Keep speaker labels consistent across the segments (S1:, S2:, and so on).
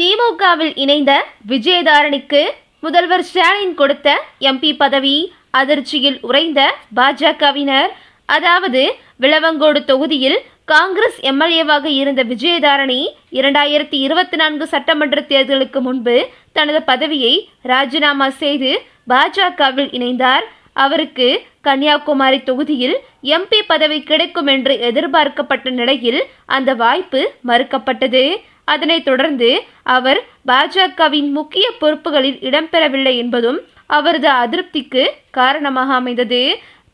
S1: திமுகவில் இணைந்த விஜயதாரணிக்கு முதல்வர் ஸ்டாலின் கொடுத்த எம்பி பதவி அதிர்ச்சியில் உறைந்த பாஜகவினர். அதாவது விளவங்கோடு தொகுதியில் காங்கிரஸ் எம்எல்ஏவாக இருந்த விஜயதாரணி இரண்டாயிரத்தி இருபத்தி நான்கு சட்டமன்ற தேர்தலுக்கு முன்பு தனது பதவியை ராஜினாமா செய்து பாஜகவில் இணைந்தார். அவருக்கு கன்னியாகுமரி தொகுதியில் எம்பி பதவி கிடைக்கும் என்று எதிர்பார்க்கப்பட்ட நிலையில் அந்த வாய்ப்பு மறுக்கப்பட்டது. அதனைத் தொடர்ந்து அவர் பாஜகவின் முக்கிய பொறுப்புகளில் இடம்பெறவில்லை என்பதும் அவரது அதிருப்திக்கு காரணமாக அமைந்தது.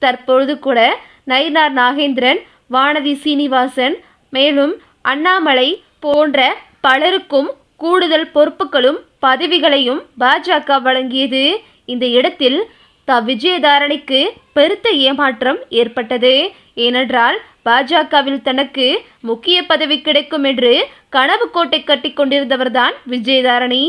S1: தற்பொழுது கூட நயினார் நாகேந்திரன் வானதி சீனிவாசன் மேலும் அண்ணாமலை போன்ற பலருக்கும் கூடுதல் பொறுப்புகளும் பதவிகளையும் பாஜக வழங்கியது. இந்த இடத்தில் த விஜயதாரணிக்கு பெருத்த ஏமாற்றம் ஏற்பட்டது. ஏனென்றால் பாஜகவில் தனக்கு முக்கிய பதவி கிடைக்கும் என்று கனவு கோட்டை கட்டி கொண்டிருந்தவர்தான் விஜயதாரணி.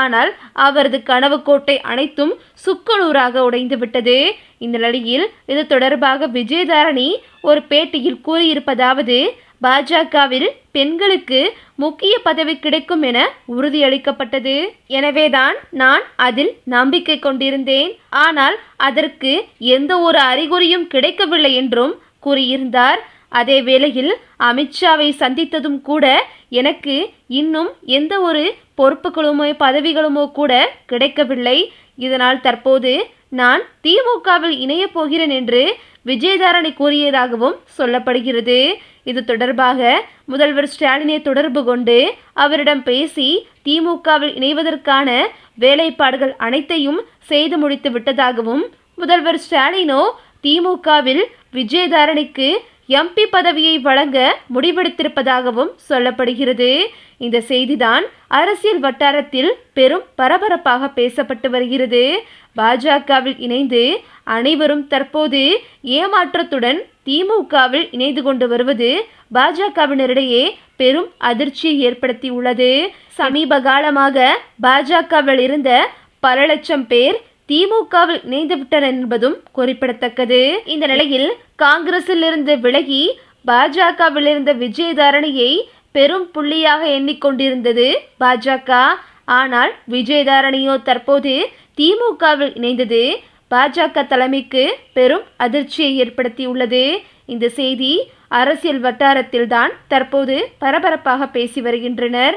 S1: ஆனால் அவரது கனவு கோட்டை அனைத்தும் சுக்குநூறாக உடைந்துவிட்டது இந்த நிலையில் இது தொடர்பாக விஜயதாரணி ஒரு பேட்டியில் கூறியிருப்பதாவது பாஜகவில் பெண்களுக்கு முக்கிய பதவி கிடைக்கும் என உறுதியளிக்கப்பட்டது. எனவேதான் நான் அதில் நம்பிக்கை கொண்டிருந்தேன். ஆனால் அதற்கு எந்த ஒரு அறிகுறியும் கிடைக்கவில்லை என்றும் கூறியிருந்தார். அதே வேளையில் அமித்ஷாவை சந்தித்ததும் கூட எனக்கு இன்னும் எந்த ஒரு பொறுப்புகளுமோ பதவிகளுமோ கூட கிடைக்கவில்லை. இதனால் தற்போது நான் திமுகவில் இணையப் போகிறேன் என்று விஜயதாரணி கூறியதாகவும் சொல்லப்படுகிறது. இது தொடர்பாக முதல்வர் ஸ்டாலினை தொடர்பு கொண்டு அவரிடம் பேசி திமுகவில் இணைவதற்கான வேலைப்பாடுகள் அனைத்தையும் செய்து முடித்து விட்டதாகவும் முதல்வர் ஸ்டாலினோ திமுகவில் விஜயதாரணிக்கு எம்பி பதவியை வழங்க முடிவெடுத்திருப்பதாகவும் சொல்லப்படுகிறது. இந்த செய்திதான் அரசியல் வட்டாரத்தில் பெரும் பரபரப்பாக பேசப்பட்டு வருகிறது. பாஜகவில் இணைந்து அனைவரும் தற்போது ஏமாற்றத்துடன் திமுகவில் இணைந்து கொண்டு வருவது பாஜகவினரிடையே பெரும் அதிர்ச்சியை ஏற்படுத்தியுள்ளது. சமீப காலமாக பாஜகவில் இருந்த பல லட்சம் பேர் திமுகவில் இணைந்துவிட்டனர் என்பதும் குறிப்பிடத்தக்கது. இந்த நிலையில் காங்கிரஸில் இருந்து விலகி பாஜகவில் இருந்த விஜயதாரணியை பெரும் புள்ளியாக எண்ணிக்கொண்டிருந்தது பாஜக. ஆனால் விஜயதாரணியோ தற்போது திமுகவில் இணைந்தது பாஜக தலைமைக்கு பெரும் அதிர்ச்சியை ஏற்படுத்தியுள்ளது. இந்த செய்தி அரசியல் வட்டாரத்தில்தான் தற்போது பரபரப்பாக பேசி வருகின்றனர்.